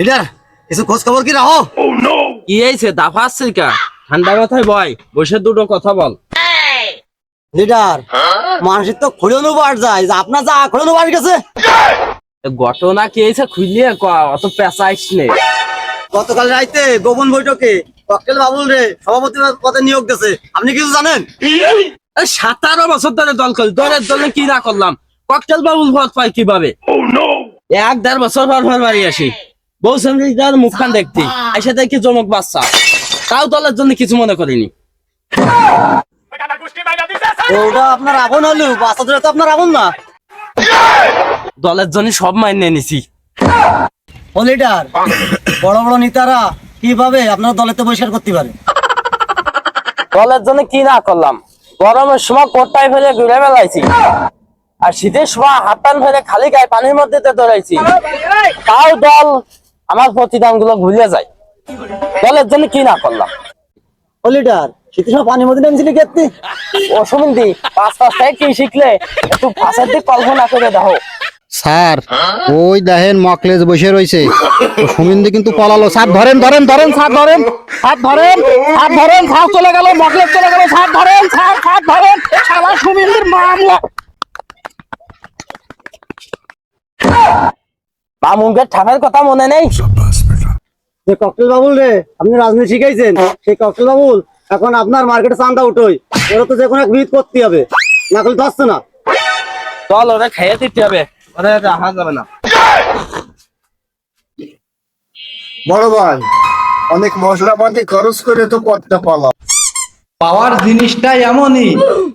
Leader কিছু খোঁজ খবর কি রাখো? কি হয়েছে? দাফা আসছিস কা? ঠান্ডা কথায় বয় বসে দুটো কথা বল। লিডার মানুষের তো খড়িও বাড় যায়। যে আপনার যা খড়িও বাড় গেছে। ঘটনা কি হয়েছে ক অত পেঁচাইস নে। গতকাল রাইতে গোপন বৈঠকে ককটেল বাবুল রে সভাপতি পদে নিয়োগ দিয়েছে। আপনি কিছু জানেন? এ সাতারো বছর ধরে দল করি দলের দলে কি না করলাম? ককটেল বাবুল পদ পাই কীভাবে? এক দেড় বছর পর পর বাড়ি আসি। বউ সঙ্গীতার মুখখান দেখতে। এসে দেখি জমক বাচ্চা। তাও দলের জন্য কিছু মনে করিনি। ওটা আপনার আগুন হলো বাচ্চাদের তো আপনার আগুন না। দলের জন্য সব মাইনে নিছি। ও লিডার বড় বড় নেতারা কীভাবে আপনার দলেতে বহিষ্কার করতে পারে? দলের জন্য কি না করলাম? গরমের সময় কোটটাই ফেলে ঘুরে বেলাইছি আর শীতের সময় হাত টান ফেলে খালি গায়ে পানির মধ্যে দৌড়াইছি তাও দল আমার প্রতিদানগুলো ভুলে যায়। দলের জন্য কি না করলাম? ও লিডার শীতের পানির মধ্যে নেমেছিলি কেত্তি অসুবিধি পাঁচ পাঁচ থেকে কি শিখলে? একটু পাশের দিক কল্পনা করে দেখো। স্যার ওই দেখেন মকলেজ বসে রয়েছে। ও সুমিন্দি কিন্তু পলালো। স্যার ধরেন ধরেন ধরেন স্যার ধরেন স্যার ধরেন স্যার ধরেন স্যার চলে গেল মকলেজ চলে গেল স্যার ধরেন স্যার স্যার ধরেন। সারা সুমিন্দির মামলা। মামুনকে ঠাপের কথা মনে নেই। যে ককটেল বাবুল রে আপনি রাজনীতি শিখাইছেন সেই ককটেল বাবুল এখন আপনার মার্কেটে চান্দা উঠোই। ওরা তো যে কোনো এক বিদ করতে হবে। না করলে তো আসছে না। চল ওরা খেয়ে দিতে হবে। ওরা রাখা যাবে না। বড় ভাই অনেক মশলাপাতি খরচ করে তো পথটা পালাম পাওয়ার জিনিসটা এমনই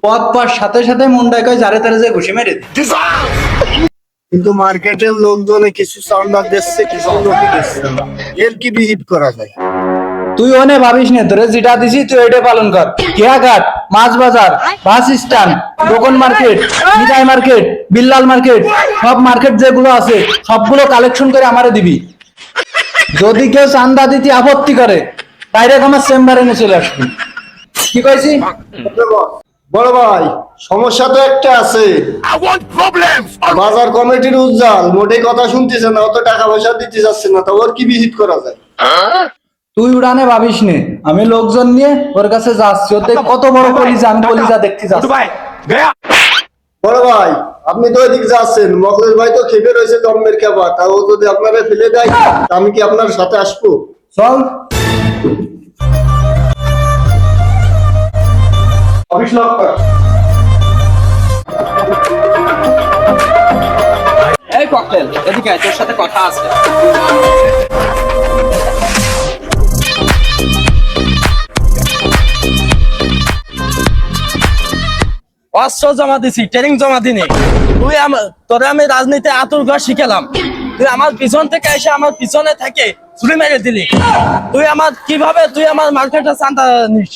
পথ পাওয়ার সাথে সাথে মনটা কয় যারে তারে যে ঘুষি মেরে। কিন্তু মার্কেটের লোকজনে কিছু চান্দা দিচ্ছে কিছু লোকে দিচ্ছে না। এর কি বিহিত করা যায়? তুই ওনে ভাবিস নে তোরে যেটা দিছি তুই ওইটা পালন কর। কেয়াঘাট মাছ বাজার বাস স্ট্যান্ড দোকান মার্কেট মিঠাই মার্কেট বিল্লাল মার্কেট সব মার্কেট যেগুলো আছে সবগুলো কালেকশন করে আমারে দিবি। যদি কেউ চান্দা দিতে আপত্তি করে ডাইরেক্ট আমার চেম্বারে নিয়ে চলে আসবি। কি কইছি? বড় ভাই সমস্যা তো একটা আছে। বাজার কমিটির উজ্জ্বল মোটে কথা শুনতেছে না অত টাকা পয়সা দিতে যাচ্ছে না তা ওর কি বিহিত করা যায়? তুই উড়ানে ভাবিস নে আমি লোকজন নিয়ে ওর কাছে যাচ্ছি ওতে কত বড় কলিজা আমি কলিজা দেখতে যাচ্ছি। বড় ভাই আপনি তো ওইদিক যাচ্ছেন মকলেশ ভাই তো খেপে রয়েছে জন্মের খাবার তা ও যদি আপনারা ফেলে দেয় তা আমি কি আপনার সাথে আসব? চল। লক কর এই ককটেল এদিকে তোর সাথে কথা আছে। অস্ত্র জমা দিছি ট্রেনিং জমা দিনি। তুই তোরে আমি রাজনীতি আতুর ঘর শিখালাম। তুই আমার পিছন থেকে এসে আমার পিছনে থেকে ছুরি মেরে দিলি। তুই আমার কীভাবে তুই আমার মার্কেটে চান্দা নিস?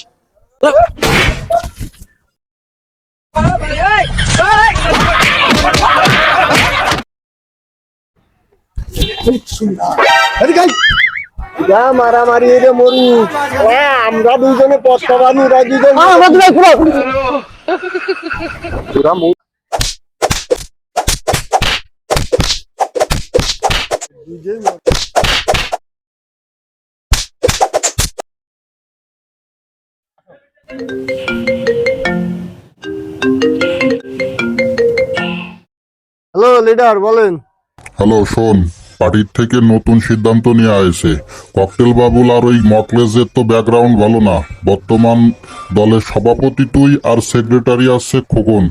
যা মারামারি রে মরু। আমরা দুজনে ওরা দুজন হ্যালো লিডার বলেন। হ্যালো শোন। পার্টির থেকে নতুন সিদ্ধান্ত নিয়ে আসে ককটেল বাবুল আর ওই মকলেজের তো ব্যাকগ্রাউন্ড ভালো না। বর্তমান দলের সভাপতি তুই আর সেক্রেটারি আসছে খোকন।